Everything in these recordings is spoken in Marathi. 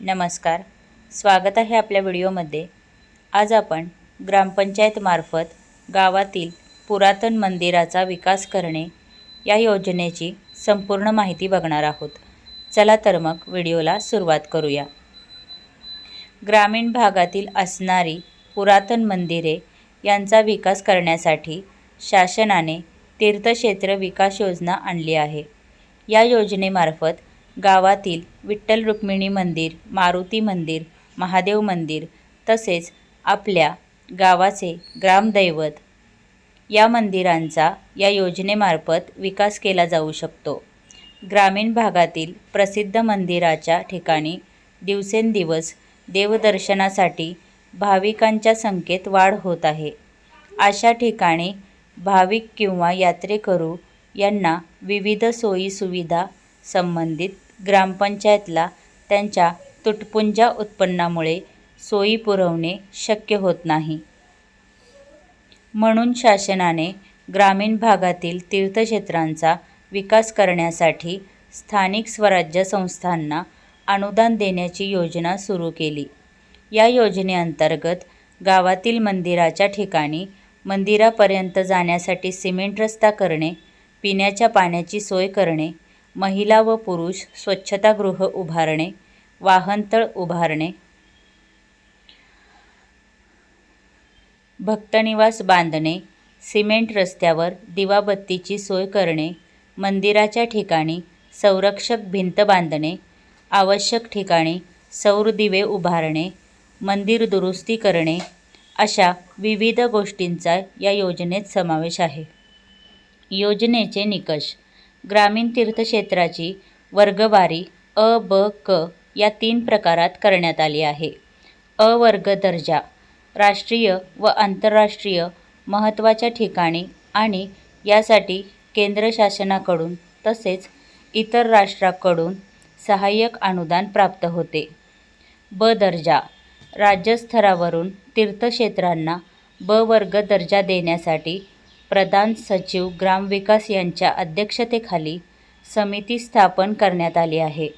नमस्कार. स्वागत आहे आपल्या व्हिडिओमध्ये. आज आपण ग्रामपंचायतमार्फत गावातील पुरातन मंदिराचा विकास करणे या योजनेची संपूर्ण माहिती बघणार आहोत. चला तर मग व्हिडिओला सुरुवात करूया. ग्रामीण भागातील असणारी पुरातन मंदिरे यांचा विकास करण्यासाठी शासनाने तीर्थक्षेत्र विकास योजना आणली आहे. या योजनेमार्फत गावातील विठ्ठल रुक्मिणी मंदिर मारुती मंदिर महादेव मंदिर तसेच आपल्या गावाचे ग्रामदैवत या मंदिरांचा या योजनेमार्फत विकास केला जाऊ शकतो. ग्रामीण भागातील प्रसिद्ध मंदिराच्या ठिकाणी दिवसेंदिवस देवदर्शनासाठी भाविकांच्या संख्येत वाढ होत आहे. अशा ठिकाणी भाविक किंवा यात्रेकरू यांना विविध सोयीसुविधा संबंधित ग्रामपंचायतला त्यांच्या तुटपुंजा उत्पन्नामुळे सोयी पुरवणे शक्य होत नाही. म्हणून शासनाने ग्रामीण भागातील तीर्थक्षेत्रांचा विकास करण्यासाठी स्थानिक स्वराज्य संस्थांना अनुदान देण्याची योजना सुरू केली. या योजनेअंतर्गत गावातील मंदिराच्या ठिकाणी मंदिरापर्यंत जाण्यासाठी सिमेंट रस्ता करणे पिण्याच्या पाण्याची सोय करणे महिला व पुरुष स्वच्छतागृह उभारणे वाहनतळ उभारणे. भक्तनिवास बांधणे सिमेंट रस्त्यावर दिवाबत्तीची सोय करणे मंदिराच्या ठिकाणी संरक्षक भिंत बांधणे आवश्यक ठिकाणी सौर दिवे उभारणे मंदिर दुरुस्ती करणे अशा विविध गोष्टींचा या योजनेत समावेश आहे. योजनेचे निकष ग्रामीण तीर्थक्षेत्राची वर्गवारी अ ब क या तीन प्रकारात करण्यात आली आहे. अ वर्ग दर्जा. राष्ट्रीय व आंतरराष्ट्रीय महत्त्वाच्या ठिकाणी आणि यासाठी केंद्र शासनाकडून तसेच इतर राष्ट्राकडून सहाय्यक अनुदान प्राप्त होते. ब दर्जा. राज्यस्तरावरून तीर्थक्षेत्रांना ब वर्ग दर्जा देण्यासाठी प्रधान सचिव ग्रामविकास यांच्या अध्यक्षतेखाली समिती स्थापन करण्यात आली आहे.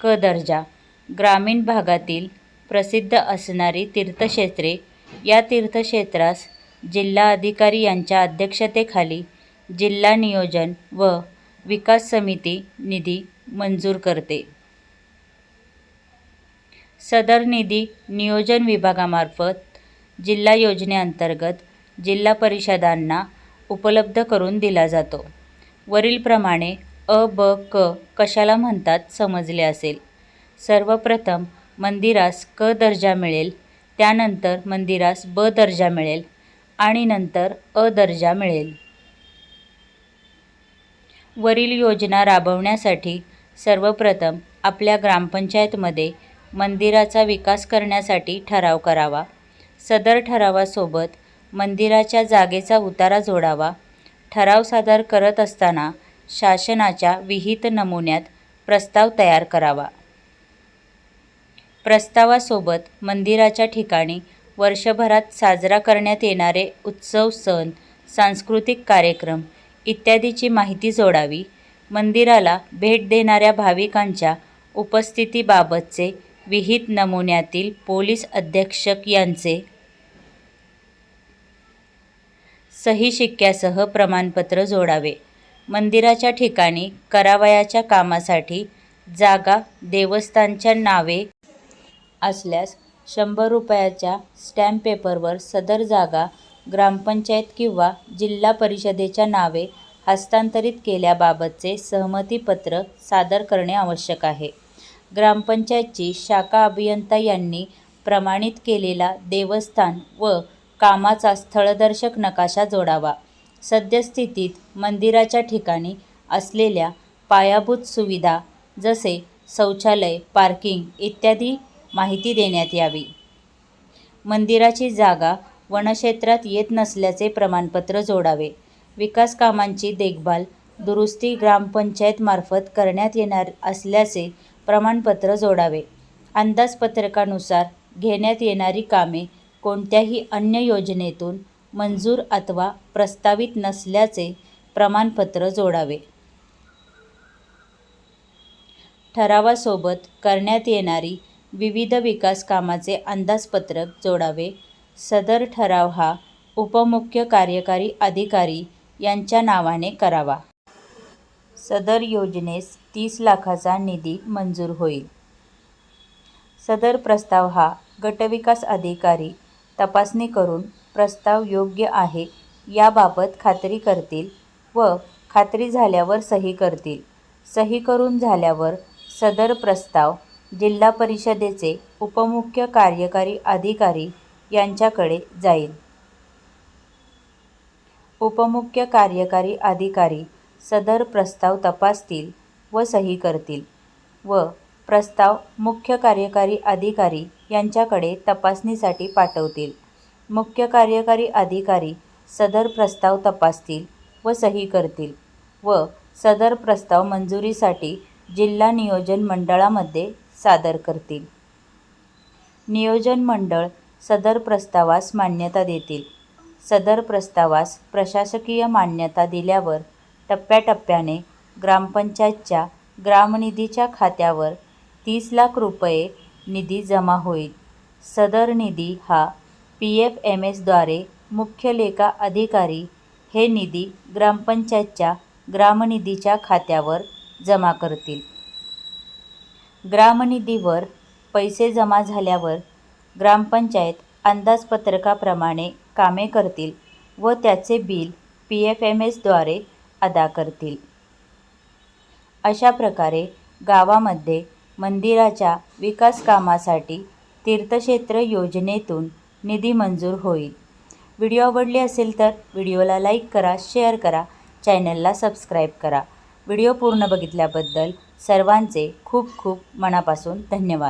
क दर्जा ग्रामीण भागातील प्रसिद्ध असणारी तीर्थक्षेत्रे या तीर्थक्षेत्रास जिल्हा अधिकारी यांच्या अध्यक्षतेखाली जिल्हा नियोजन व विकास समिती निधी मंजूर करते. सदर निधी नियोजन विभागामार्फत जिल्हा योजनेअंतर्गत जिल्हा परिषदांना उपलब्ध करून दिला जातो. वरीलप्रमाणे अ ब क कशाला म्हणतात समजले असेल. सर्वप्रथम मंदिरास क दर्जा मिळेल त्यानंतर मंदिरास ब दर्जा मिळेल आणि नंतर अ दर्जा मिळेल. वरील योजना राबवण्यासाठी सर्वप्रथम आपल्या ग्रामपंचायतमध्ये मंदिराचा विकास करण्यासाठी ठराव करावा. सदर ठरावासोबत मंदिराच्या जागेचा उतारा जोडावा. ठराव सादर करत असताना शासनाच्या विहित नमुन्यात प्रस्ताव तयार करावा. प्रस्तावासोबत मंदिराच्या ठिकाणी वर्षभरात साजरा करण्यात येणारे उत्सव सण सांस्कृतिक कार्यक्रम इत्यादीची माहिती जोडावी. मंदिराला भेट देणाऱ्या भाविकांच्या उपस्थितीबाबतचे विहित नमुन्यातील पोलीस अधीक्षक यांचे सही शिक्क्यासह प्रमाणपत्र जोडावे. मंदिराच्या ठिकाणी करावयाच्या कामासाठी जागा देवस्थानच्या नावे असल्यास शंभर रुपयाच्या स्टॅम्प पेपरवर सदर जागा ग्रामपंचायत किंवा जिल्हा परिषदेच्या नावे हस्तांतरित केल्याबाबतचे सहमतीपत्र सादर करणे आवश्यक आहे. ग्रामपंचायतची शाखा अभियंता यांनी प्रमाणित केलेला देवस्थान व कामाचा स्थळदर्शक नकाशा जोडावा. सद्यस्थितीत मंदिराच्या ठिकाणी असलेल्या पायाभूत सुविधा जसे शौचालय पार्किंग इत्यादी माहिती देण्यात यावी. मंदिराची जागा वनक्षेत्रात येत नसल्याचे प्रमाणपत्र जोडावे. विकास कामांची देखभाल दुरुस्ती ग्रामपंचायतमार्फत करण्यात येणार असल्याचे प्रमाणपत्र जोडावे. अंदाजपत्रकानुसार घेण्यात येणारी कामे कोणत्याही अन्य योजनेतून मंजूर अथवा प्रस्तावित नसल्याचे प्रमाणपत्र जोडावे. ठरावासोबत करण्यात येणारी विविध विकास कामाचे अंदाजपत्रक जोडावे. सदर ठराव हा उपमुख्य कार्यकारी अधिकारी यांच्या नावाने करावा. सदर योजनेस तीस लाखाचा निधी मंजूर होईल. सदर प्रस्ताव हा गटविकास अधिकारी तपासणी करून प्रस्ताव योग्य आहे याबाबत खात्री करतील व खात्री झाल्यावर सही करतील. सही करून झाल्यावर सदर प्रस्ताव जिल्हा परिषदेचे उपमुख्य कार्यकारी अधिकारी यांच्याकडे जाईल. उपमुख्य कार्यकारी अधिकारी सदर प्रस्ताव तपासतील व सही करतील व प्रस्ताव मुख्य कार्यकारी अधिकारी यांच्याकडे तपासणीसाठी पाठवतील. मुख्य कार्यकारी अधिकारी सदर प्रस्ताव तपासतील व सही करतील व सदर प्रस्ताव मंजुरीसाठी जिल्हा नियोजन मंडळामध्ये सादर करतील. नियोजन मंडळ सदर प्रस्तावास मान्यता देतील. सदर प्रस्तावास प्रशासकीय मान्यता दिल्यावर टप्प्याटप्प्याने ग्रामपंचायतच्या ग्रामनिधीच्या खात्यावर तीस लाख रुपये निधी जमा होईल. सदर निधी हा पी एफ एम एसद्वारे मुख्य लेखा अधिकारी हे निधी ग्रामपंचायतच्या ग्रामनिधीच्या खात्यावर जमा करतील. ग्रामनिधीवर पैसे जमा झाल्यावर ग्रामपंचायत अंदाजपत्रकाप्रमाणे कामे करतील व त्याचे बिल पी एफ एम एसद्वारे अदा करतील. अशा प्रकारे गावामध्ये मंदिराच्या विकास कामासाठी तीर्थक्षेत्र योजनेतून निधी मंजूर होईल. व्हिडिओ आवडले असेल तर व्हिडिओला लाईक करा शेअर करा चॅनलला सबस्क्राईब करा. व्हिडिओ पूर्ण बघितल्याबद्दल सर्वांचे खूप खूप मनापासून धन्यवाद.